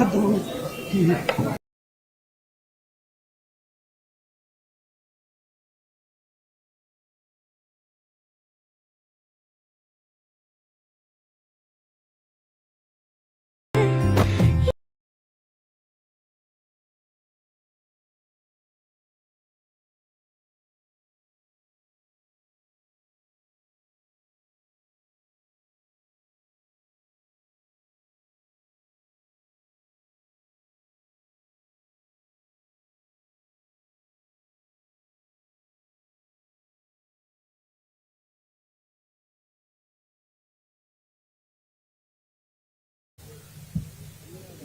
ఏం చేద్దాం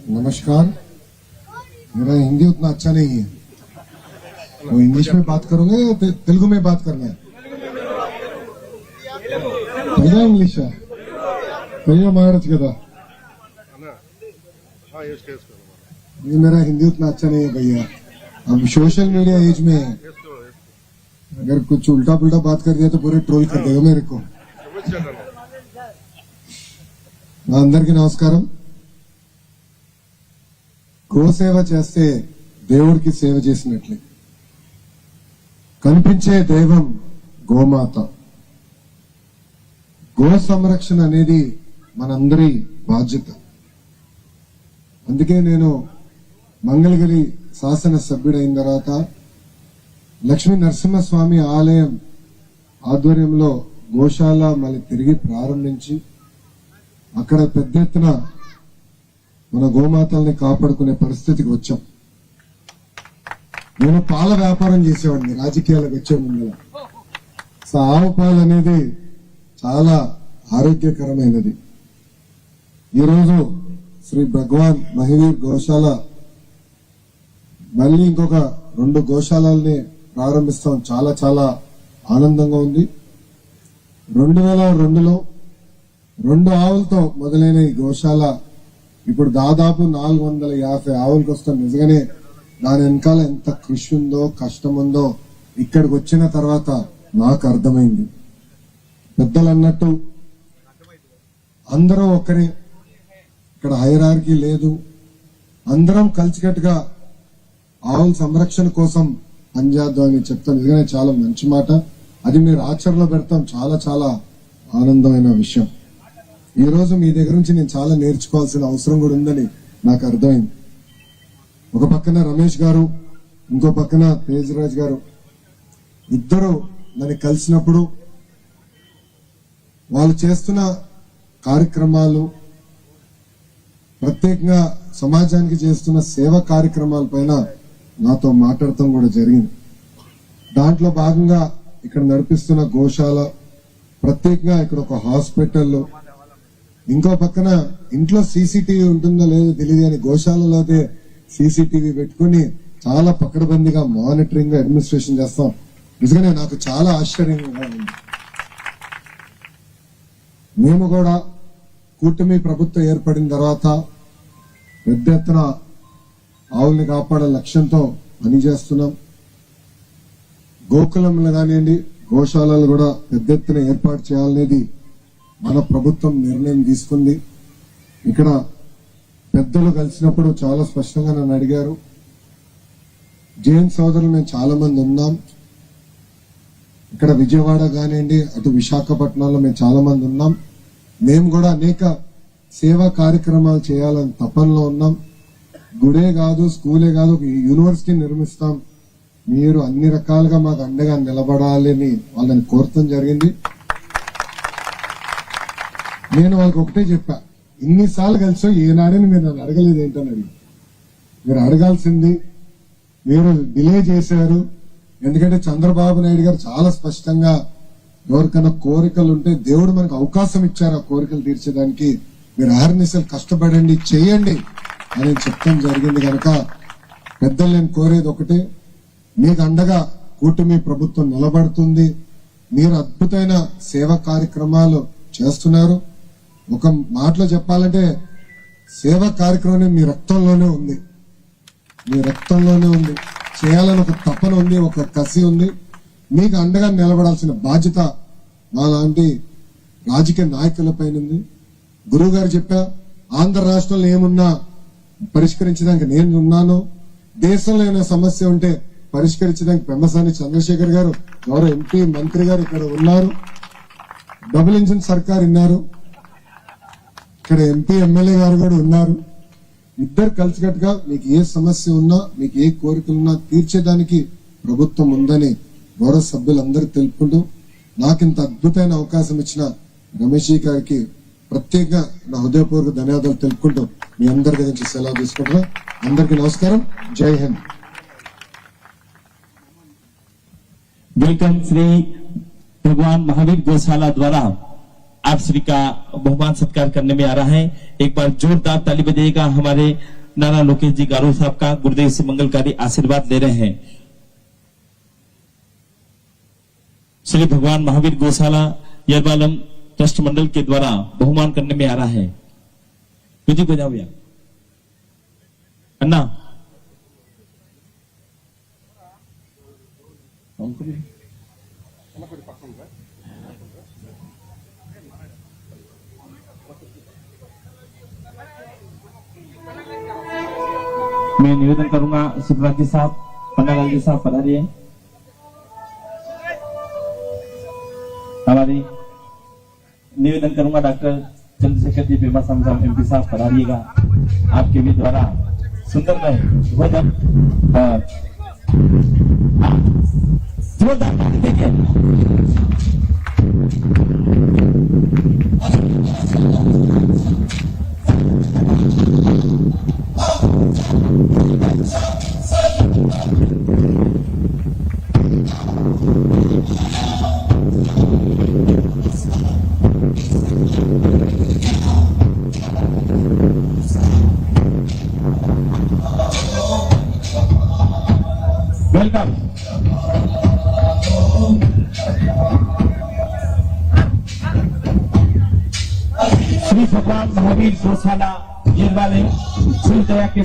नमस्कार। मेरा हिंदी उतना अच्छा नहीं है। वो इंग्लिश में बात करोगे या तेलुगु में बात करना है? पहला इंग्लिश है। पहला महाराज का था। ये मेरा हिंदी उतना अच्छा नहीं है भैया। हम सोशल मीडिया एज में है। अगर कुछ उल्टा पुल्टा बात कर दिया तो पूरे ट्रोल कर देगा मेरे को। अंदर की नमस्कार గోసేవ చేస్తే దేవుడికి సేవ చేసినట్లే. కనిపించే దైవం గోమాత. గో సంరక్షణ అనేది మనందరి బాధ్యత. అందుకే నేను మంగళగిరి శాసన సభ్యుడైన తర్వాత లక్ష్మీ నరసింహస్వామి ఆలయం ఆధ్వర్యంలో గోశాల మళ్ళీ తిరిగి ప్రారంభించి అక్కడ పెద్ద ఎత్తున మన గోమాతల్ని కాపాడుకునే పరిస్థితికి వచ్చాం. నేను పాల వ్యాపారం చేసేవాడిని రాజకీయాలకు వచ్చే ముందు సో ఆవు పాలు అనేది చాలా ఆరోగ్యకరమైనది. ఈరోజు శ్రీ భగవాన్ మహివీర్ గోశాల మళ్ళీ ఇంకొక రెండు గోశాలని ప్రారంభిస్తాం. చాలా చాలా ఆనందంగా ఉంది. రెండు వేల రెండులో రెండు ఆవులతో మొదలైన ఈ గోశాల ఇప్పుడు దాదాపు నాలుగు వందల యాభై ఆవులకు వస్తాం నిజంగానే దాని వెనకాల ఎంత కృషి ఉందో కష్టం ఉందో ఇక్కడికి వచ్చిన తర్వాత నాకు అర్థమైంది. పెద్దలు అన్నట్టు అందరూ ఒకరే. ఇక్కడ హైరార్కి లేదు. అందరం కలిసికట్టుగా ఆవుల సంరక్షణ కోసం పనిచేద్దాం అని చెప్తాను నిజంగానే చాలా మంచి మాట. అది మీరు ఆచరణలో పెడతాం. చాలా చాలా ఆనందమైన విషయం. ఈ రోజు మీ దగ్గర నుంచి నేను చాలా నేర్చుకోవాల్సిన అవసరం కూడా ఉందని నాకు అర్థమైంది. ఒక పక్కన రమేష్ గారు ఇంకో పక్కన తేజరాజ్ గారు. ఇద్దరు నన్ను కలిసినప్పుడు వాళ్ళు చేస్తున్న కార్యక్రమాలు ప్రత్యేకంగా సమాజానికి చేస్తున్న సేవ కార్యక్రమాల పైన నాతో మాట్లాడటం కూడా జరిగింది. దాంట్లో భాగంగా ఇక్కడ నడిపిస్తున్న గోశాల ప్రత్యేకంగా ఇక్కడ ఒక హాస్పిటల్లో ఇంకో పక్కన ఇంట్లో సీసీటీవీ ఉంటుందో లేదో తెలియదు కానీ గోశాలలో అయితే సీసీటీవీ పెట్టుకుని చాలా పక్కడబందిగా మానిటరింగ్ అడ్మినిస్ట్రేషన్ చేస్తాం. నిజంగానే నాకు చాలా ఆశ్చర్యంగా ఉంది. మేము కూడా కూటమి ప్రభుత్వం ఏర్పడిన తర్వాత పెద్ద ఎత్తున ఆవుల్ని కాపాడే లక్ష్యంతో పనిచేస్తున్నాం గోకులంలో కానివ్వండి గోశాలలు కూడా పెద్ద ఎత్తున ఏర్పాటు చేయాలనేది మన ప్రభుత్వం నిర్ణయం తీసుకుంది. ఇక్కడ పెద్దలు కలిసినప్పుడు చాలా స్పష్టంగా నన్ను అడిగారు. జైన్ సోదరులు మేము చాలా మంది ఉన్నాం. ఇక్కడ విజయవాడ కానివ్వండి అటు విశాఖపట్నంలో మేము చాలా మంది ఉన్నాం. మేము కూడా అనేక సేవా కార్యక్రమాలు చేయాలని తపనలో ఉన్నాం. గుడే కాదు స్కూలే కాదు ఒక యూనివర్సిటీ నిర్మిస్తాం. మీరు అన్ని రకాలుగా మాకు అండగా నిలబడాలని వాళ్ళని కోరటం జరిగింది. నేను వాళ్ళకి ఒకటే చెప్పా ఇన్నిసార్లు కలిసో ఏనాడని మీరు నన్ను అడగలేదు ఏంటని అడిగి. మీరు అడగాల్సింది మీరు డిలే చేశారు. ఎందుకంటే చంద్రబాబు నాయుడు గారు చాలా స్పష్టంగా ఎవరికైనా కోరికలు ఉంటే దేవుడు మనకు అవకాశం ఇచ్చారు ఆ కోరికలు తీర్చడానికి మీరు అహర్నిశలు కష్టపడండి చేయండి. అని చెప్తాం జరిగింది కనుక పెద్దలు నేను కోరేది ఒకటే మీకు అండగా కూటమి ప్రభుత్వం నిలబడుతుంది. మీరు అద్భుతమైన సేవా కార్యక్రమాలు చేస్తున్నారు. ఒక మాటలో చెప్పాలంటే సేవా కార్యక్రమం మీ రక్తంలోనే ఉంది. మీ రక్తంలోనే ఉంది. చేయాలని ఒక తపన ఉంది ఒక కసి ఉంది. మీకు అండగా నిలబడాల్సిన బాధ్యత నాలాంటి రాజకీయ నాయకులపైన ఉంది. గురువు గారు చెప్పా ఆంధ్ర రాష్ట్రంలో ఏమున్నా పరిష్కరించడానికి నేను ఉన్నాను. దేశంలో ఏమైనా సమస్య ఉంటే పరిష్కరించడానికి పెమ్మసాని చంద్రశేఖర్ గారు గౌరవ ఎంపీ మంత్రి గారు ఇక్కడ ఉన్నారు. డబుల్ ఇంజిన్ సర్కార్ ఉన్నారు ఇక్కడ ఎంపీ ఎమ్మెల్యే గారు కూడా ఉన్నారు. ఇద్దరు కలిసికట్టుగా మీకు ఏ సమస్య ఉన్నా మీకు ఏ కోరికలున్నా తీర్చేదానికి ప్రభుత్వం ఉందని గౌరవ సభ్యులందరూ తెలుపుకుంటూ నాకు ఇంత అద్భుతమైన అవకాశం ఇచ్చిన రమేష్ గారికి ప్రత్యేకంగా నా హృదయపూర్వక ధన్యవాదాలు తెలుపుకుంటూ మీ అందరి నుంచి సెలవు తీసుకుంటున్నా. అందరికీ నమస్కారం. జై హింద్. వెల్కమ్ శ్రీ భగవాన్ మహావీర్ గోశాల ద్వారా आप श्री का बहुमान सत्कार करने में आ रहा है। एक बार जोरदार ताली बजेगा हमारे नाना लोकेश जी गारो साहब का गुरुदेव से मंगलकारी आशीर्वाद ले रहे हैं। श्री भगवान महावीर गौशाला, यरबालम ट्रस्ट मंडल के द्वारा बहुमान करने में आ रहा है। म्यूज़िक बजाओ भैया अन्ना। मैं निवेदन करूंगा शिवराज जी साहब पन्नालाल जी साहब पधारिए हमारी निवेदन करूंगा डॉक्टर चंद्रशेखर जी पेमा साहब एमपी साहब पधारिएगा आपके भी द्वारा सुंदर में भोजन और जोरदार ताली देखिए वेलकम Thank you.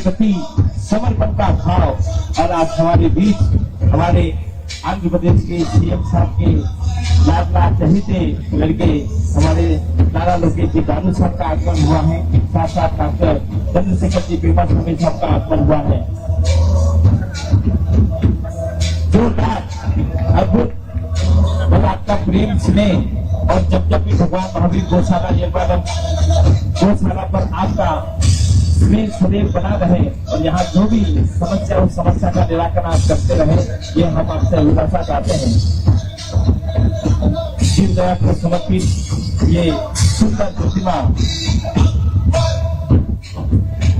प्रति समर्पण का भाव। और आज हमारे बीच, हमारे आंध्र प्रदेश के सीएम साहब के लाडला चहेते लड़के, हमारे नारा लोकेश जी गानू साहब का आगमन हुआ है। साथ साथ डॉक्टर चंद्रशेखर जी पेमा स्वामी साहब का आगमन हुआ है। जोरदार अद्भुत और आपका प्रेम स्नेह और जब जब भी भगवान महावीर गौशाला निर्वादन गौशाला पर आपका स्नेह सदैव बना रहे और यहाँ जो भी समस्या, उस समस्या का निराकरण आप करते रहे, ये हम आपसे अभिलाषा चाहते हैं। शिव दया को समर्पित ये सुंदर प्रतिमा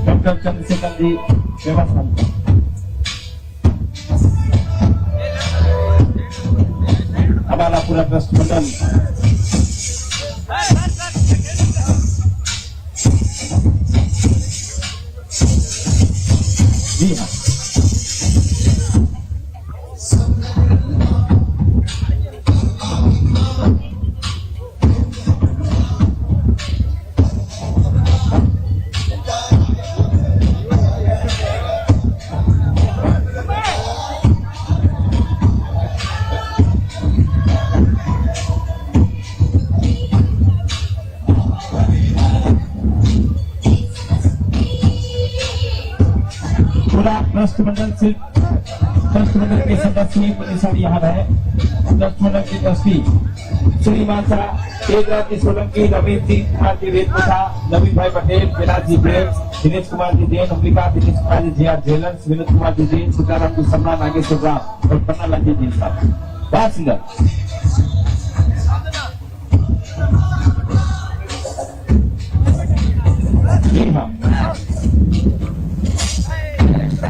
डॉक्टर चंद्रशेखर जी व्यवस्था हमारा पूरा ट्रस्ट मंडल Jesus. हाँ मंडल से ट्रस्ट मंडल के सदस्य परिसर यहाँ है। ट्रस्ट मंडल के श्रीमान शाह एक सोलंकी रवींद्र सिंह कुमार नवीन भाई पटेल विराज जी प्रेम, दिनेश कुमार जी जैन अम्बिका दिनेश कुमार जी आर जेलर विनोद कुमार जी जैन, सीताराम जी सम्राट नागेश्वर राम और पन्नालाल जी साहब। बहुत सुंदर। जी हाँ।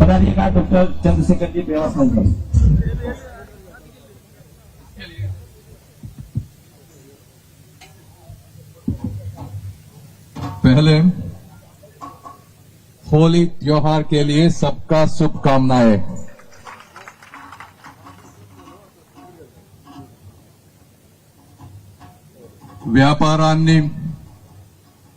पदाधिकारी डॉक्टर चंद्रशेखर जी बेवासन जी पहले होली त्योहार के लिए सबका शुभकामनाएं వ్యాపారాన్ని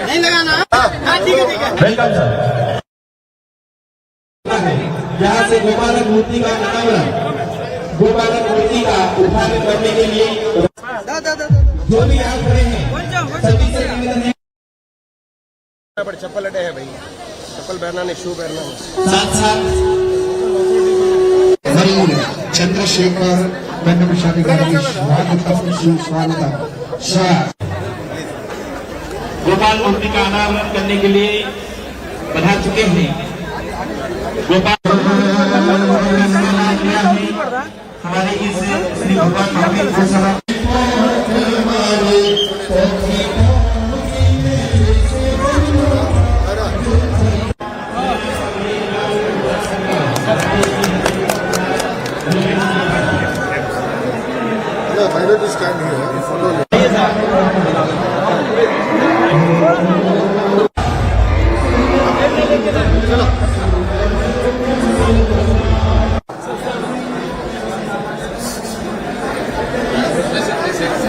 नहीं लगाना हाँ ठीक है ठीक है वेलकम सर यहाँ से गोपालक मूर्ति का अनावरण गोपालक मूर्ति का उद्घाटन करने के लिए दा दा दा दा जो भी यहाँ खड़े हैं बोल जाओ बोल जाओ सभी से निवेदन है बड़े चप्पल अड्डे है भाई चप्पल पहनना नहीं शू पहनना नहीं साथ साथ మరియు చంద్రశేఖర్ వెంకటస్వామి గారికి స్వాగతం సుస్వాగతం సార్ गोपाल मूर्ति का अनावरण करने के लिए पधार चुके हैं गोपाल हमारे इस श्री भगवान महावीर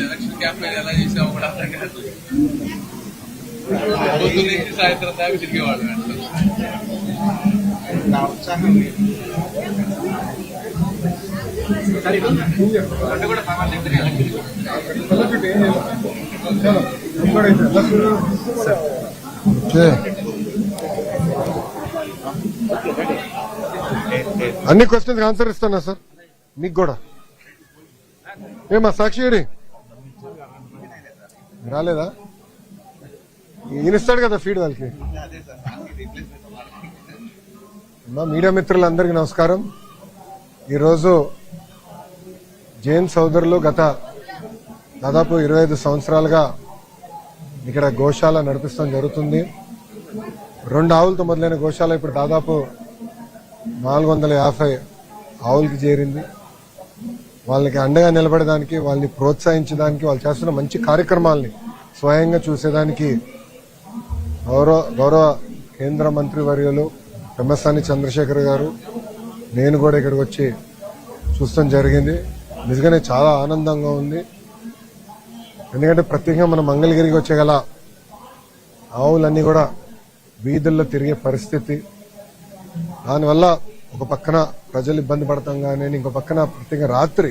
ఎలక్షన్ క్యాంపెయిన్ ఎలా చేసామో కూడా అర్థం కాదు పొద్దున్న నుంచి సాయంత్రం దాకా తిరిగేవాడు అన్ని క్వశ్చన్స్ ఆన్సర్ ఇస్తానా సార్ మీకు కూడా? ఏమా సాక్షి గారి? రాలేదా? ఈయన ఇస్తాడు కదా ఫీడ్ వాళ్ళకి. మా మీడియా మిత్రులందరికీ నమస్కారం. ఈరోజు జైన్ సోదరులు గత దాదాపు ఇరవై ఐదు సంవత్సరాలుగా ఇక్కడ గోశాల నడిపిస్తాం జరుగుతుంది. రెండు ఆవులతో మొదలైన గోశాల ఇప్పుడు దాదాపు నాలుగు వందల యాభై ఆవులకి చేరింది. వాళ్ళకి అండగా నిలబడడానికి వాళ్ళని ప్రోత్సహించడానికి వాళ్ళు చేస్తున్న మంచి కార్యక్రమాల్ని స్వయంగా చూసేదానికి గౌరవ గౌరవ కేంద్ర మంత్రి వర్యులు పెమ్మసాని చంద్రశేఖర్ గారు నేను కూడా ఇక్కడికి వచ్చి చూస్తాం జరిగింది. నిజంగానే చాలా ఆనందంగా ఉంది. ఎందుకంటే ప్రత్యేకంగా మన మంగళగిరికి వచ్చే గల ఆవులన్నీ కూడా వీధుల్లో తిరిగే పరిస్థితి. దానివల్ల ఒక పక్కన ప్రజలు ఇబ్బంది పడతాం కానీ ఇంకో పక్కన ప్రత్యేకంగా రాత్రి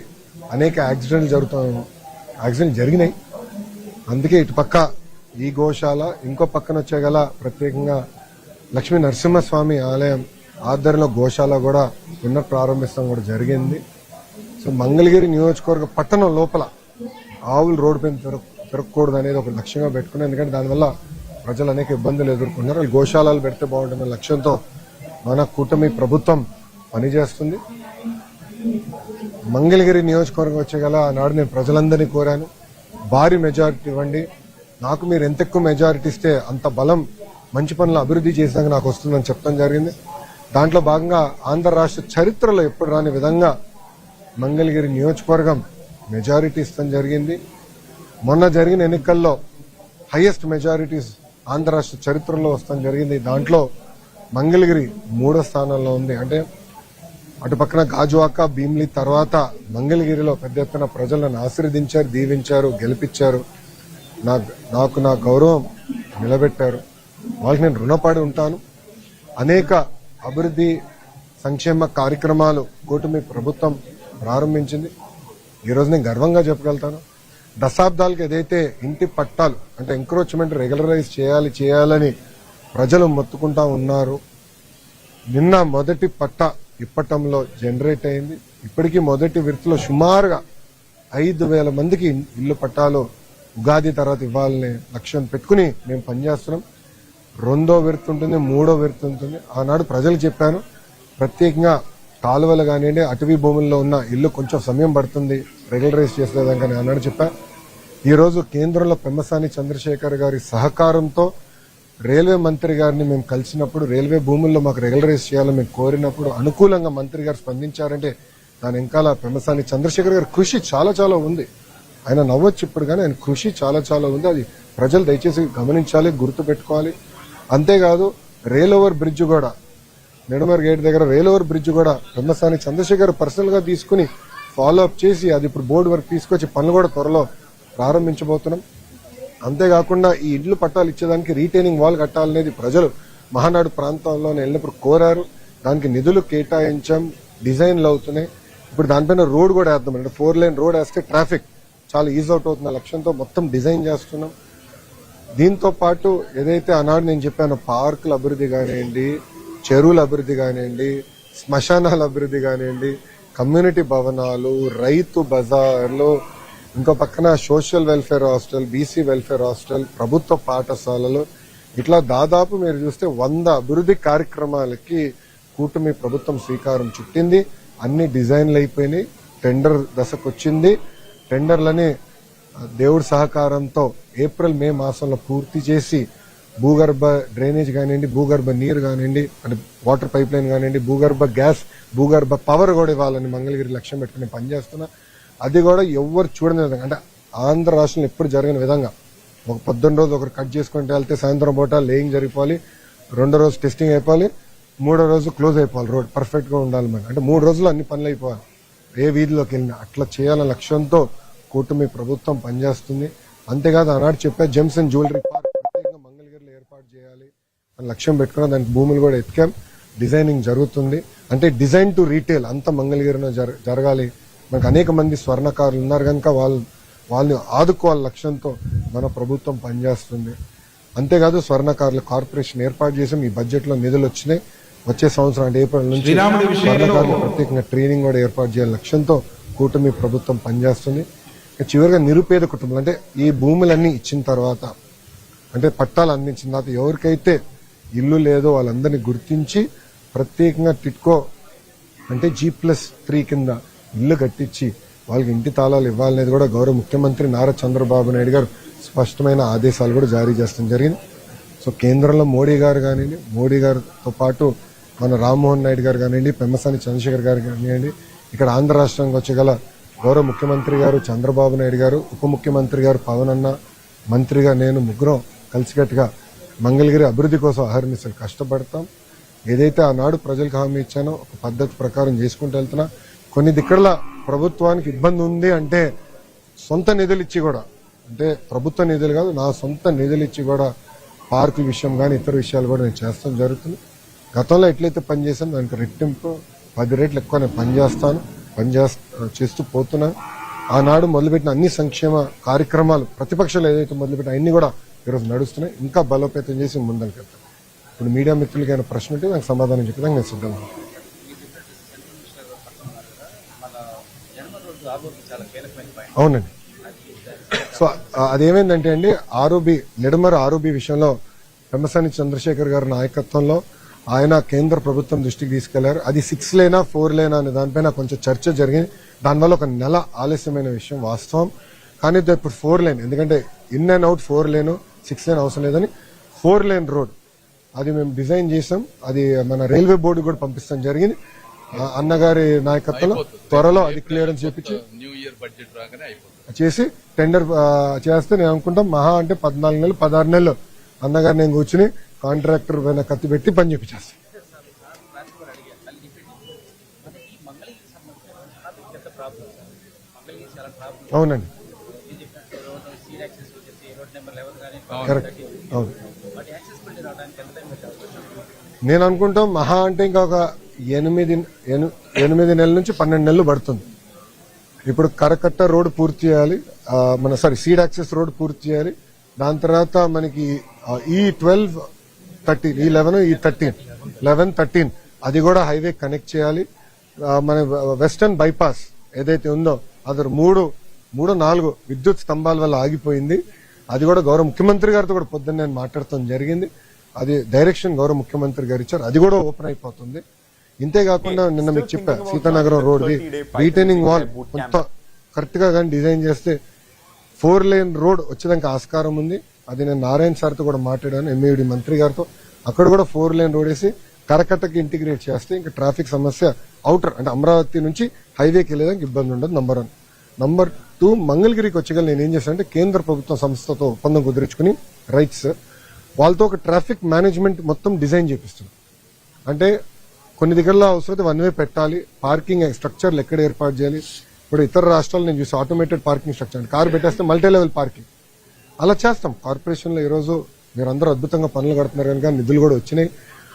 అనేక యాక్సిడెంట్లు జరుగుతాము యాక్సిడెంట్ జరిగినాయి. అందుకే ఇటు పక్క ఈ గోశాల ఇంకో పక్కన వచ్చే గల ప్రత్యేకంగా లక్ష్మీ నరసింహస్వామి ఆలయం ఆధ్వర్యంలో గోశాల కూడా పునః ప్రారంభిస్తాం కూడా జరిగింది. సో మంగళగిరి నియోజకవర్గ పట్టణం లోపల ఆవులు రోడ్డు పైన పెరుగు తిరగకూడదు అనేది ఒక లక్ష్యంగా పెట్టుకున్నాం. ఎందుకంటే దానివల్ల ప్రజలు అనేక ఇబ్బందులు ఎదుర్కొన్నారు వాళ్ళు గోశాలలు పెడితే బాగుంటుందనే లక్ష్యంతో మన కూటమి ప్రభుత్వం పనిచేస్తుంది. మంగళగిరి నియోజకవర్గం వచ్చే గల ఆనాడు నేను ప్రజలందరినీ కోరాను. భారీ మెజారిటీ ఇవ్వండి. నాకు మీరు ఎంత ఎక్కువ మెజారిటీ ఇస్తే అంత బలం మంచి పనులు అభివృద్ధి చేసినాక నాకు వస్తుందని చెప్పడం జరిగింది. దాంట్లో భాగంగా ఆంధ్ర రాష్ట్ర చరిత్రలో ఎప్పుడు రాని విధంగా మంగళగిరి నియోజకవర్గం మెజారిటీ ఇస్తాం జరిగింది. మొన్న జరిగిన ఎన్నికల్లో హైయెస్ట్ మెజారిటీస్ ఆంధ్ర రాష్ట్ర చరిత్రలో వస్తాం జరిగింది. దాంట్లో మంగళగిరి మూడో స్థానంలో ఉంది. అంటే అటు పక్కన గాజువాక భీమ్లీ తర్వాత మంగళగిరిలో పెద్ద ఎత్తున ప్రజలను ఆశీర్వదించారు దీవించారు గెలిపించారు. నా నాకు నా గౌరవం నిలబెట్టారు. వాళ్ళకి నేను రుణపడి ఉంటాను. అనేక అభివృద్ధి సంక్షేమ కార్యక్రమాలు కూటమి ప్రభుత్వం ప్రారంభించింది. ఈరోజు నేను గర్వంగా చెప్పగలుగుతాను. దశాబ్దాలకు ఏదైతే ఇంటి పట్టాలు అంటే ఎంక్రోచ్మెంట్ రెగ్యులరైజ్ చేయాలి చేయాలని ప్రజలు మొత్తుకుంటా ఉన్నారు నిన్న మొదటి పట్ట ఇప్పటంలో జనరేట్ అయింది. ఇప్పటికీ మొదటి విడతలో సుమారుగా ఐదు వేల మందికి ఇల్లు పట్టాలు ఉగాది తర్వాత ఇవ్వాలనే లక్ష్యం పెట్టుకుని మేము పనిచేస్తున్నాం. రెండో విడత ఉంటుంది మూడో విడత ఉంటుంది. ఆనాడు ప్రజలు చెప్పాను ప్రత్యేకంగా కాలువలు కానివ్వండి అటవీ భూముల్లో ఉన్న ఇల్లు కొంచెం సమయం పడుతుంది. రెగ్యులరైజ్ చేసేదాకా నేను అన్నాడు చెప్పా. ఈరోజు కేంద్రంలో పెమ్మసాని చంద్రశేఖర్ గారి సహకారంతో రైల్వే మంత్రి గారిని మేము కలిసినప్పుడు రైల్వే భూముల్లో మాకు రెగ్యులరైజ్ చేయాలని మేము కోరినప్పుడు అనుకూలంగా మంత్రి గారు స్పందించారంటే దాని వెనకాల పెమ్మసాని చంద్రశేఖర్ గారి కృషి చాలా చాలా ఉంది. ఆయన నవ్వచ్చు ఇప్పుడు కానీ ఆయన కృషి చాలా చాలా ఉంది. అది ప్రజలు దయచేసి గమనించాలి గుర్తు పెట్టుకోవాలి అంతేకాదు రైల్ ఓవర్ బ్రిడ్జ్ కూడా నెడుమర్ గేట్ దగ్గర రైల్ బ్రిడ్జ్ కూడా పెమ్మసాని చంద్రశేఖర్ పర్సనల్గా తీసుకుని ఫాలో అప్ చేసి అది ఇప్పుడు బోర్డు వరకు తీసుకొచ్చి పనులు కూడా త్వరలో ప్రారంభించబోతున్నాం. అంతేకాకుండా ఈ ఇల్లు పట్టాలు ఇచ్చేదానికి రీటైనింగ్ వాల్ కట్టాలనేది ప్రజలు మహానాడు ప్రాంతంలో వెళ్ళినప్పుడు కోరారు. దానికి నిధులు కేటాయించాం. డిజైన్లు అవుతున్నాయి. ఇప్పుడు దానిపైన రోడ్ కూడా వేద్దాం అంటే ఫోర్ లైన్ రోడ్ వేస్తే ట్రాఫిక్ చాలా ఈజ్ అవుట్ అవుతున్న లక్ష్యంతో మొత్తం డిజైన్ చేస్తున్నాం. దీంతో పాటు ఏదైతే ఆనాడు నేను చెప్పాను పార్కుల అభివృద్ధి కానివ్వండి చెరువుల అభివృద్ధి కానివ్వండి శ్మశానాల అభివృద్ధి కానివ్వండి కమ్యూనిటీ భవనాలు రైతు బజార్లు ఇంకో పక్కన social welfare hostel BC welfare hostel ప్రభుత్వ పాఠశాలలు. ఇట్లా దాదాపు మీరు చూస్తే వంద అభివృద్ధి కార్యక్రమాలకి కూటమి ప్రభుత్వం శ్రీకారం చుట్టింది. అన్ని డిజైన్లు అయిపోయినాయి. టెండర్ దశకు వచ్చింది టెండర్లని దేవుడి సహకారంతో ఏప్రిల్ మే మాసంలో పూర్తి చేసి భూగర్భ డ్రైనేజ్ కానివ్వండి భూగర్భ నీరు కానివ్వండి అంటే వాటర్ పైప్ లైన్ కానివ్వండి భూగర్భ గ్యాస్ భూగర్భ పవర్ కూడా ఇవ్వాలని మంగళగిరి లక్ష్యం పెట్టుకుని పనిచేస్తున్నా. అది కూడా ఎవ్వరు చూడని విధంగా అంటే ఆంధ్ర రాష్ట్రంలో ఎప్పుడు జరిగిన విధంగా. ఒక పొద్దున్న రోజు ఒకరు కట్ చేసుకుంటే వెళ్తే సాయంత్రం పూట లేయింగ్ జరిగిపోవాలి రెండో రోజు టెస్టింగ్ అయిపోవాలి మూడో రోజు క్లోజ్ అయిపోవాలి రోడ్ పర్ఫెక్ట్గా ఉండాలి మనం అంటే మూడు రోజులు అన్ని పనులు అయిపోవాలి. ఏ వీధిలోకి వెళ్ళినా అట్లా చేయాలనే లక్ష్యంతో కూటమి ప్రభుత్వం పనిచేస్తుంది. అంతేకాదు ఆనాడు చెప్పే జెమ్స్ అండ్ జ్యువెలరీ పార్క్ లక్ష్యం పెట్టుకున్న దానికి భూములు కూడా ఎత్తికాం డిజైనింగ్ జరుగుతుంది. అంటే డిజైన్ టు రీటైల్ అంత మంగళగిరిలో జర- జరగాలి. మనకు అనేక మంది స్వర్ణకారులు ఉన్నారు కనుక వాళ్ళు వాళ్ళని ఆదుకోవాలి లక్ష్యంతో మన ప్రభుత్వం పనిచేస్తుంది. అంతేకాదు స్వర్ణకారుల కార్పొరేషన్ ఏర్పాటు చేసాం. ఈ బడ్జెట్లో నిధులు వచ్చినాయి. వచ్చే సంవత్సరం అంటే ఏప్రిల్ నుంచి స్వర్ణకారులు ప్రత్యేకంగా ట్రైనింగ్ కూడా ఏర్పాటు చేయాలి లక్ష్యంతో కూటమి ప్రభుత్వం పనిచేస్తుంది. చివరిగా నిరుపేద కుటుంబాలు. అంటే ఈ భూములన్నీ ఇచ్చిన తర్వాత అంటే పట్టాలు అందించిన తర్వాత ఎవరికైతే ఇల్లు లేదో వాళ్ళందరినీ గుర్తించి ప్రత్యేకంగా టిట్కో అంటే జీ ప్లస్ త్రీ కింద ఇల్లు కట్టించి వాళ్ళకి ఇంటి తాళాలు ఇవ్వాలనేది కూడా గౌరవ ముఖ్యమంత్రి నారా చంద్రబాబు నాయుడు గారు స్పష్టమైన ఆదేశాలు కూడా జారీ చేస్తాం జరిగింది. సో కేంద్రంలో మోడీ గారు కానివ్వండి మోడీ గారితో పాటు మన రామ్మోహన్ నాయుడు గారు కానివ్వండి పెమ్మసాని చంద్రశేఖర్ గారు కానివ్వండి ఇక్కడ ఆంధ్ర రాష్ట్రానికి వచ్చగల గౌరవ ముఖ్యమంత్రి గారు చంద్రబాబు నాయుడు గారు ఉప ముఖ్యమంత్రి గారు పవన్ అన్న మంత్రిగా నేను ముగ్గురం కలిసికట్టుగా మంగళగిరి అభివృద్ధి కోసం అహర్నిశలు కష్టపడతాం. ఏదైతే ఆనాడు ప్రజలకు హామీ ఇచ్చానో ఒక పద్ధతి ప్రకారం చేసుకుంటూ వెళ్తున్నా. కొన్ని దిక్కడల ప్రభుత్వానికి ఇబ్బంది ఉంది అంటే సొంత నిధులు ఇచ్చి కూడా అంటే ప్రభుత్వ నిధులు కాదు నా సొంత నిధులు ఇచ్చి కూడా పార్కుల విషయం కానీ ఇతర విషయాలు కూడా నేను చేస్తాం జరుగుతుంది. గతంలో ఎట్లయితే పనిచేసాను దానికి రెట్టింపు పది రేట్లు ఎక్కువ నేను పనిచేస్తాను పనిచేస్తా చేస్తూ పోతున్నాను. ఆనాడు మొదలుపెట్టిన అన్ని సంక్షేమ కార్యక్రమాలు ప్రతిపక్షాలు ఏదైతే మొదలుపెట్టిన అన్ని కూడా ఈరోజు నడుస్తున్నాయి. ఇంకా బలోపేతం చేసి ముందరికెళ్తాను ఇప్పుడు మీడియా మిత్రులకి ఏమైనా ప్రశ్న ఉంటే నాకు సమాధానం చెప్పడానికి నేను సిద్ధంగా అవునండి. సో అదేమైందంటే అండి ఆరోబి నిడమర ఆరోబి విషయంలో పెమ్మసాని చంద్రశేఖర్ గారి నాయకత్వంలో ఆయన కేంద్ర ప్రభుత్వం దృష్టికి తీసుకెళ్ళారు. అది సిక్స్ లేనా ఫోర్ లేనా అనే దానిపైన కొంచెం చర్చ జరిగింది. దానివల్ల ఒక నెల ఆలస్యమైన విషయం వాస్తవం. కానీ ఇది ఇప్పుడు ఫోర్ లేన్. ఎందుకంటే in and out four lane. Six lane అవసరం లేదని. Four lane road. అది మేము డిజైన్ చేసాం. అది మన రైల్వే బోర్డు కూడా పంపిస్తాం జరిగింది. అన్నగారి నాయకత్వంలో త్వరలో అది క్లియరెన్స్ చేపించి న్యూ ఇయర్ బడ్జెట్ రాగానే అయిపోతుంది. చేసి టెండర్ చేస్తే నేను అనుకుంటాం మహా అంటే పద్నాలుగు నెలలు పదహారు నెలలు అన్నగారు నేను కూర్చుని కాంట్రాక్టర్ పైన కత్తి పెట్టి పని చేపించేస్తాను అవునండి. కరెక్ట్ అవును. నేను అనుకుంటాం మహా అంటే ఇంకా ఒక ఎనిమిది ఎను- ఎనిమిది నెలల నుంచి పన్నెండు నెలలు పడుతుంది. ఇప్పుడు కరకట్ట రోడ్ పూర్తి చేయాలి. మన సారీ సీడ్ యాక్సెస్ రోడ్ పూర్తి చేయాలి. దాని తర్వాత మనకి ఈ ట్వెల్వ్ థర్టీన్ ఈ లెవెన్ ఈ థర్టీన్ లెవెన్ థర్టీన్ అది కూడా హైవే కనెక్ట్ చేయాలి. మన వెస్టర్న్ బైపాస్ ఏదైతే ఉందో అది మూడు మూడు నాలుగు విద్యుత్ స్తంభాల వల్ల ఆగిపోయింది. అది కూడా గౌరవ ముఖ్యమంత్రి గారితో కూడా పొద్దున్న నేను మాట్లాడటం జరిగింది. అది డైరెక్షన్ గౌరవ ముఖ్యమంత్రి గారు ఇచ్చారు. అది కూడా ఓపెన్ అయిపోతుంది. ఇంతే కాకుండా నిన్న మీకు చెప్పా సీతానగరం రోడ్ రీటైనింగ్ వాల్ కొంత కరెక్ట్గా కానీ డిజైన్ చేస్తే ఫోర్ లేన్ రోడ్ వచ్చేదానికి ఆస్కారం ఉంది. అది నేను నారాయణ సార్తో కూడా మాట్లాడాను ఎంఏడి మంత్రి గారితో. అక్కడ కూడా ఫోర్ లేన్ రోడ్ వేసి కరకట్టకి ఇంటిగ్రేట్ చేస్తే ఇంకా ట్రాఫిక్ సమస్య అవుటర్ అంటే అమరావతి నుంచి హైవేకి వెళ్ళేదానికి ఇబ్బంది ఉండదు నంబర్ వన్. నంబర్ తూ మంగళగిరికి వచ్చేగా నేను ఏం చేశాను అంటే కేంద్ర ప్రభుత్వ సంస్థతో ఒప్పందం కుదుర్చుకుని రైట్స్ వాళ్ళతో ఒక ట్రాఫిక్ మేనేజ్మెంట్ మొత్తం డిజైన్ చేపిస్తుంది అంటే కొన్ని దగ్గరలో అవసరమైతే వన్ వే పెట్టాలి పార్కింగ్ స్ట్రక్చర్లు ఎక్కడ ఏర్పాటు చేయాలి ఇప్పుడు ఇతర రాష్ట్రాలు నేను చూసి ఆటోమేటెడ్ పార్కింగ్ స్ట్రక్చర్ అంటే కారు పెట్టేస్తే మల్టీ లెవెల్ పార్కింగ్. అలా చేస్తాం. కార్పొరేషన్లో ఈరోజు మీరు మీరందరూ అద్భుతంగా పనులు కడుతున్నారు కనుక నిధులు కూడా వచ్చినాయి.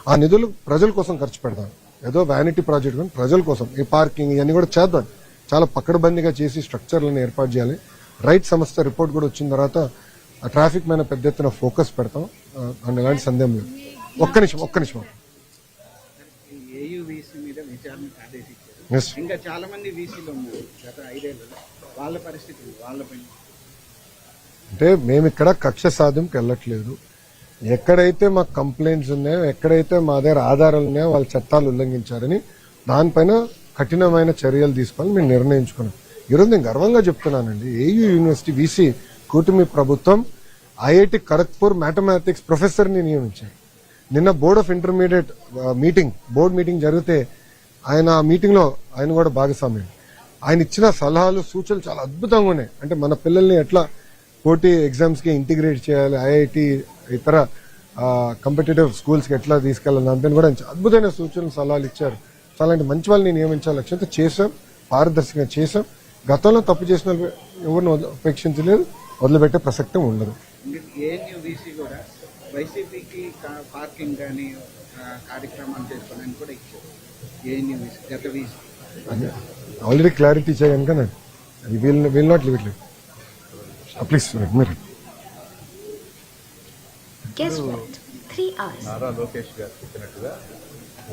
ఆ నిధులు ప్రజల కోసం ఖర్చు పెడతాం. ఏదో వ్యానిటీ ప్రాజెక్ట్ కానీ ప్రజల కోసం ఈ పార్కింగ్ ఇవన్నీ కూడా చేద్దాం. చాలా పకడ్బందీగా చేసి స్ట్రక్చర్లను ఏర్పాటు చేయాలి. రైట్ సంస్థ రిపోర్ట్ కూడా వచ్చిన తర్వాత ఆ ట్రాఫిక్ మీద పెద్ద ఎత్తున ఫోకస్ పెడతాం. అందులో ఎలాంటి సందేహం లేదు. ఒక్క నిమిషం ఒక్క నిమిషం. ఇంకా చాలా మంది వీసీలు ఉన్నారు. గత వాళ్ళ అంటే మేము ఇక్కడ కక్ష సాధింపుకి వెళ్ళట్లేదు. ఎక్కడైతే మాకు కంప్లైంట్స్ ఉన్నాయో ఎక్కడైతే మా దగ్గర ఆధారాలు ఉన్నాయో వాళ్ళ చట్టాలు ఉల్లంఘించారని దానిపైన కఠినమైన చర్యలు తీసుకోవాలని మేము నిర్ణయించుకున్నాం ఈరోజు నేను గర్వంగా చెప్తున్నానండి ఏయూ యూనివర్సిటీ వీసీ కూటమి ప్రభుత్వం ఐఐటి ఖరగ్పూర్ మ్యాథమెటిక్స్ ప్రొఫెసర్ని నియమించారు. నిన్న board of intermediate meeting board meeting జరిగితే ఆయన ఆ మీటింగ్లో ఆయన కూడా భాగస్వామ్యం. ఆయన ఇచ్చిన సలహాలు సూచనలు చాలా అద్భుతంగా ఉన్నాయి. అంటే మన పిల్లల్ని ఎట్లా పోటీ ఎగ్జామ్స్కి ఇంటిగ్రేట్ చేయాలి ఐఐటి ఇతర కంపిటేటివ్ స్కూల్స్కి ఎట్లా తీసుకెళ్ళాలి అంతని కూడా అద్భుతమైన సూచనలు సలహాలు ఇచ్చారు. అలాంటి మంచి వాళ్ళని నియమించాలి లక్ష్యంతో చేసాం పారదర్శకంగా చేసాం గతంలో తప్పు చేసిన వాళ్ళు ఎవరిని ఉపేక్షించలేదు వదిలిపెట్టే ప్రసక్తం ఉండదు. కూడా వైసీపీకి పార్కింగ్ కానీ కార్యక్రమాలు చేసుకోవడానికి కూడా ఇచ్చారు. ఏఎన్యూ వీసీ గత వీసీ ఆల్రెడీ క్లారిటీ ఇచ్చా కనుక will will not live it like please మీరు. నారా లోకేష్ గారు చెప్పినట్టుగా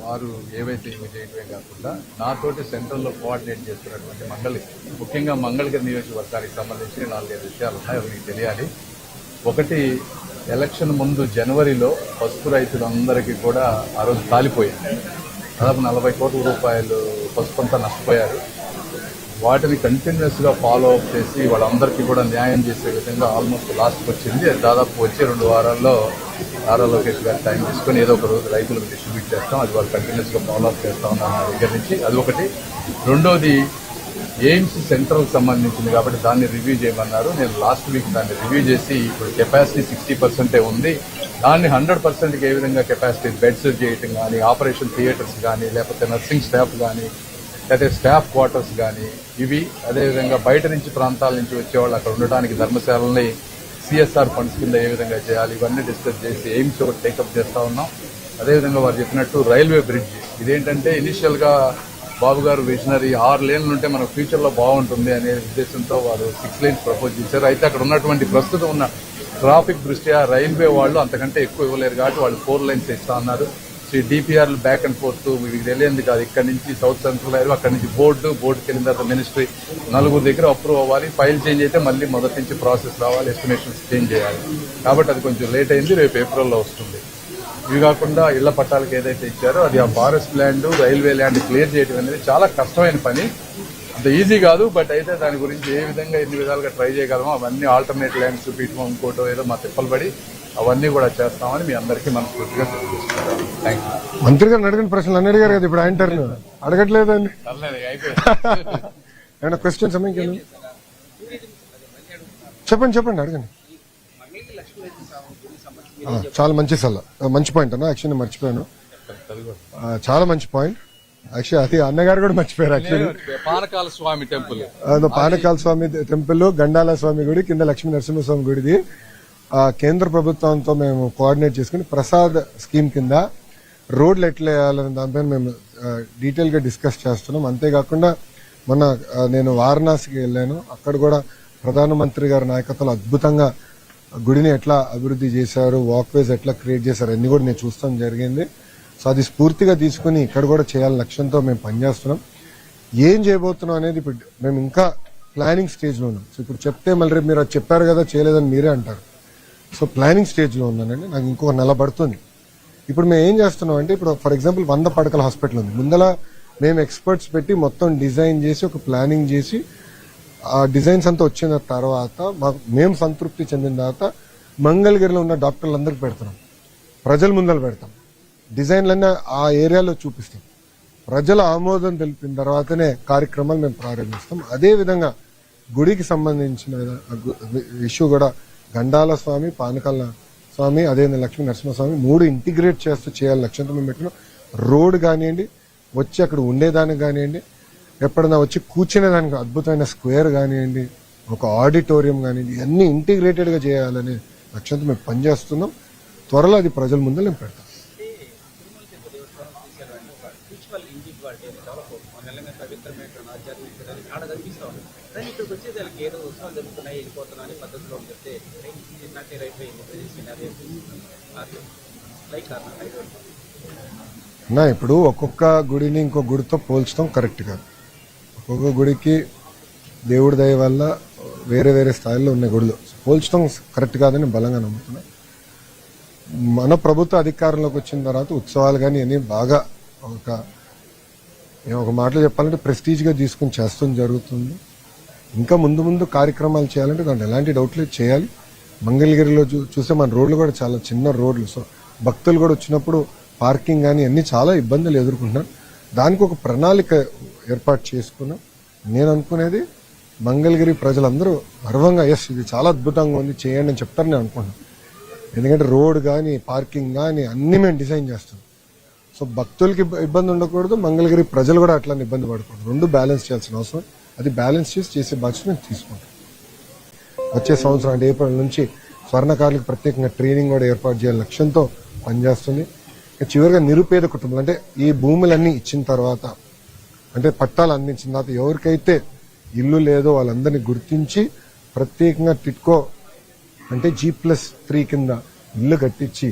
వారు ఏవైతే ఇవి చేయడమే కాకుండా నాతోటి సెంట్రల్లో కోఆర్డినేట్ చేస్తున్నటువంటి మండలి ముఖ్యంగా మంగళగిరి నియోజకవర్గానికి సంబంధించి నాలుగైదు విషయాలు ఉన్నాయి అవి మీకు తెలియాలి. ఒకటి ఎలక్షన్ ముందు జనవరిలో పసుపు రైతులందరికీ కూడా ఆ రోజు కాలిపోయింది. దాదాపు నలభై కోట్ల రూపాయలు పసుపు అంతా నష్టపోయారు. వాటిని కంటిన్యూస్గా ఫాలో అప్ చేసి వాళ్ళందరికీ కూడా న్యాయం చేసే విధంగా ఆల్మోస్ట్ లాస్ట్కి వచ్చింది. అది దాదాపు వచ్చే రెండు వారాల్లో ఆర్ఆర్ లోకేష్ గారు టైం తీసుకొని ఏదో ఒక రోజు రైతులకు డిస్ట్రిబ్యూట్ చేస్తాం. అది వాళ్ళు కంటిన్యూస్గా ఫాలో అప్ చేస్తా ఉన్నాం నా దగ్గర నుంచి. అది ఒకటి. రెండోది ఎయిమ్స్ సెంట్రల్ సంబంధించింది కాబట్టి దాన్ని రివ్యూ చేయమన్నారు. నేను లాస్ట్ వీక్ దాన్ని రివ్యూ చేసి ఇప్పుడు కెపాసిటీ సిక్స్టీ పర్సెంటే ఉంది. దాన్ని హండ్రెడ్ పర్సెంట్కి ఏ విధంగా కెపాసిటీ బెడ్స్ చేయటం కానీ ఆపరేషన్ థియేటర్స్ కానీ లేకపోతే నర్సింగ్ స్టాఫ్ కానీ లేకపోతే స్టాఫ్ క్వార్టర్స్ కానీ ఇవి అదేవిధంగా బయట నుంచి ప్రాంతాల నుంచి వచ్చేవాళ్ళు అక్కడ ఉండడానికి ధర్మశాలని సిఎస్ఆర్ ఫండ్స్ కింద ఏ విధంగా చేయాలి ఇవన్నీ డిస్కస్ చేసి ఎయిమ్స్ ఒకటి టేకప్ చేస్తూ ఉన్నాం. అదేవిధంగా వారు చెప్పినట్టు రైల్వే బ్రిడ్జ్. ఇదేంటంటే ఇనిషియల్గా బాబు గారు విజనరీ ఆరు లేన్లు ఉంటే మన ఫ్యూచర్లో బాగుంటుంది అనే ఉద్దేశంతో వారు సిక్స్ లైన్స్ ప్రపోజ్ చేశారు. అయితే అక్కడ ఉన్నటువంటి ప్రస్తుతం ఉన్న ట్రాఫిక్ దృష్ట్యా రైల్వే వాళ్ళు అంతకంటే ఎక్కువ ఇవ్వలేరు కాబట్టి వాళ్ళు ఫోర్ లైన్స్ ఇస్తా అన్నారు so DPR back and forth మీకు తెలియంది కాదు. ఇక్కడ నుంచి సౌత్ సెంట్రల్ రైల్వే అక్కడ నుంచి బోర్డు బోర్డుకి వెళ్ళిన తర్వాత మినిస్ట్రీ నలుగురు దగ్గర అప్రూవ్ అవ్వాలి. ఫైల్ చేంజ్ అయితే మళ్ళీ మొదటి నుంచి ప్రాసెస్ రావాలి ఎస్టిమేషన్స్ చేంజ్ చేయాలి. కాబట్టి అది కొంచెం లేట్ అయింది రేపు ఏప్రిల్లో వస్తుంది. ఇవి కాకుండా ఇళ్ళ పట్టాలకు ఏదైతే ఇచ్చారో అది ఆ forest land railway land clear చేయడం అనేది చాలా కష్టమైన పని. అంత ఈజీ కాదు బట్ అయితే దాని గురించి ఏ విధంగా ఎన్ని విధాలుగా ట్రై చేయగలమో అవన్నీ ఆల్టర్నేట్ ల్యాండ్స్ చూపించడం ఇంకోటో ఏదో మా తిప్పలు పడి అవన్నీ కూడా చేస్తామని మీ అందరికీ మనస్ఫూర్తిగా థ్యాంక్ యూ మంత్రి గారు అడగని ప్రశ్నలు. అన్ని అడిగారు కదా ఇప్పుడు ఆయన టర్న్. అడగట్లేదండి. ఏమైనా క్వశ్చన్స్ ఇంకేనా చెప్పండి చెప్పండి అడగండి. చాలా మంచి సలహా. మంచి పాయింట్ అన్న యాక్చువల్లీ మర్చిపోయాను. చాలా మంచి పాయింట్ యాక్చువల్లీ అది అన్నగారు కూడా మర్చిపోయారు actually Panakala Swamy temple. Panakala Swamy temple Gandala Swamy గుడి కింద లక్ష్మీ నరసింహస్వామి గుడిది. కేంద్ర ప్రభుత్వంతో మేము కోఆర్డినేట్ చేసుకుని ప్రసాద్ స్కీమ్ కింద రోడ్లు ఎట్లా వేయాలనే దానిపైన మేము డీటెయిల్గా డిస్కస్ చేస్తున్నాం. అంతేకాకుండా మొన్న నేను వారణాసికి వెళ్ళాను. అక్కడ కూడా ప్రధానమంత్రి గారి నాయకత్వంలో అద్భుతంగా గుడిని ఎట్లా అభివృద్ధి చేశారు వాక్వేస్ ఎట్లా క్రియేట్ చేశారు అన్ని కూడా నేను చూస్తాం జరిగింది. సో అది స్ఫూర్తిగా తీసుకుని ఇక్కడ కూడా చేయాలని లక్ష్యంతో మేము పనిచేస్తున్నాం. ఏం చేయబోతున్నాం అనేది ఇప్పుడు మేము ఇంకా ప్లానింగ్ స్టేజ్లో ఉన్నాం. సో ఇప్పుడు చెప్తే మళ్ళీ రేపు మీరు అది చెప్పారు కదా చేయలేదని మీరే అంటారు. సో ప్లానింగ్ స్టేజ్లో ఉన్నానండి నాకు ఇంకొక నెల పడుతుంది. ఇప్పుడు మేము ఏం చేస్తున్నాం అంటే ఇప్పుడు ఫర్ ఎగ్జాంపుల్ వంద పడకల హాస్పిటల్ ఉంది. ముందల మేము ఎక్స్పర్ట్స్ పెట్టి మొత్తం డిజైన్ చేసి ఒక ప్లానింగ్ చేసి ఆ డిజైన్స్ అంతా వచ్చిన తర్వాత మాకు మేము సంతృప్తి చెందిన తర్వాత మంగళగిరిలో ఉన్న డాక్టర్లు అందరికి పెడుతున్నాం. ప్రజల ముందర పెడతాం. డిజైన్లన్నీ ఆ ఏరియాలో చూపిస్తాం. ప్రజల ఆమోదం తెలిపిన తర్వాతనే కార్యక్రమాలు మేము ప్రారంభిస్తాం. అదే విధంగా గుడికి సంబంధించిన ఇష్యూ కూడా గండాల స్వామి పానకాల స్వామి అదే లక్ష్మీ నరసింహస్వామి మూడు ఇంటిగ్రేట్ చేస్తూ చేయాలి లక్ష్యంతో మేము పెట్టిన రోడ్ కానివ్వండి వచ్చి అక్కడ ఉండేదానికి కానివ్వండి ఎప్పుడైనా వచ్చి కూర్చునేదానికి అద్భుతమైన స్క్వేర్ కానివ్వండి ఒక ఆడిటోరియం కానివ్వండి ఇవన్నీ ఇంటిగ్రేటెడ్గా చేయాలనే లక్ష్యంతో మేము పనిచేస్తున్నాం. త్వరలో అది ప్రజల ముందు నేను పెడతాం స్పిరిచువల్ ఇండివిజువాలిటీ అనేది చాలా నెలంగా పవిత్రమైన ఆధ్యాత్మికతని ఆడ కనిపిస్తూ ఉంది కానీ ఇక్కడికి వచ్చేది వాళ్ళకి ఏదో ఉత్సవాలు జరుగుతున్నాయి వెళ్ళిపోతున్నా అని పద్ధతిలో అని చెప్తే నాకే రైట్ అయింది లైక్ నా ఇప్పుడు ఒక్కొక్క గుడిని ఇంకో గుడితో పోల్చడం కరెక్ట్ కాదు. ఒక్కొక్క గుడికి దేవుడి దయ వల్ల వేరే వేరే స్థాయిలో ఉన్న గుడులు. పోల్చడం కరెక్ట్ కాదని బలంగా నమ్ముతున్నా. మన ప్రభుత్వ అధికారంలోకి వచ్చిన తర్వాత ఉత్సవాలు కానీ అన్ని బాగా ఒక ఒక మాటలు చెప్పాలంటే ప్రెస్టీజ్గా తీసుకుని చేస్తాం జరుగుతుంది. ఇంకా ముందు ముందు కార్యక్రమాలు చేయాలంటే దాంట్లో ఎలాంటి డౌట్లు చేయాలి. మంగళగిరిలో చూ- చూస్తే మన రోడ్లు కూడా చాలా చిన్న రోడ్లు. సో భక్తులు కూడా వచ్చినప్పుడు పార్కింగ్ కానీ అన్ని చాలా ఇబ్బందులు ఎదుర్కొంటున్నారు. దానికి ఒక ప్రణాళిక ఏర్పాటు చేసుకున్నాం. నేను అనుకునేది మంగళగిరి ప్రజలందరూ గర్వంగా ఎస్ ఇది చాలా అద్భుతంగా ఉంది చేయండి అని చెప్తారు నేను అనుకుంటున్నాను. ఎందుకంటే రోడ్ కానీ పార్కింగ్ కానీ అన్నీ మేము డిజైన్ చేస్తాం. సో భక్తులకి ఇబ్బంది ఉండకూడదు. మంగళగిరి ప్రజలు కూడా అట్లానే ఇబ్బంది పడకూడదు. రెండు బ్యాలెన్స్ చేయాల్సిన అవసరం. అది బ్యాలెన్స్ చేసి చేసే బాధ్యత మేము తీసుకుంటాం వచ్చే సంవత్సరం అంటే ఏప్రిల్ నుంచి స్వర్ణకారులకు ప్రత్యేకంగా ట్రైనింగ్ కూడా ఏర్పాటు చేయాలి లక్ష్యంతో పనిచేస్తుంది. చివరిగా నిరుపేద కుటుంబాలు అంటే ఈ భూములన్నీ ఇచ్చిన తర్వాత అంటే పట్టాలు అందించిన తర్వాత ఎవరికైతే ఇల్లు లేదో వాళ్ళందరినీ గుర్తించి ప్రత్యేకంగా టిట్కో అంటే జీ ప్లస్ త్రీ కింద ఇల్లు కట్టించి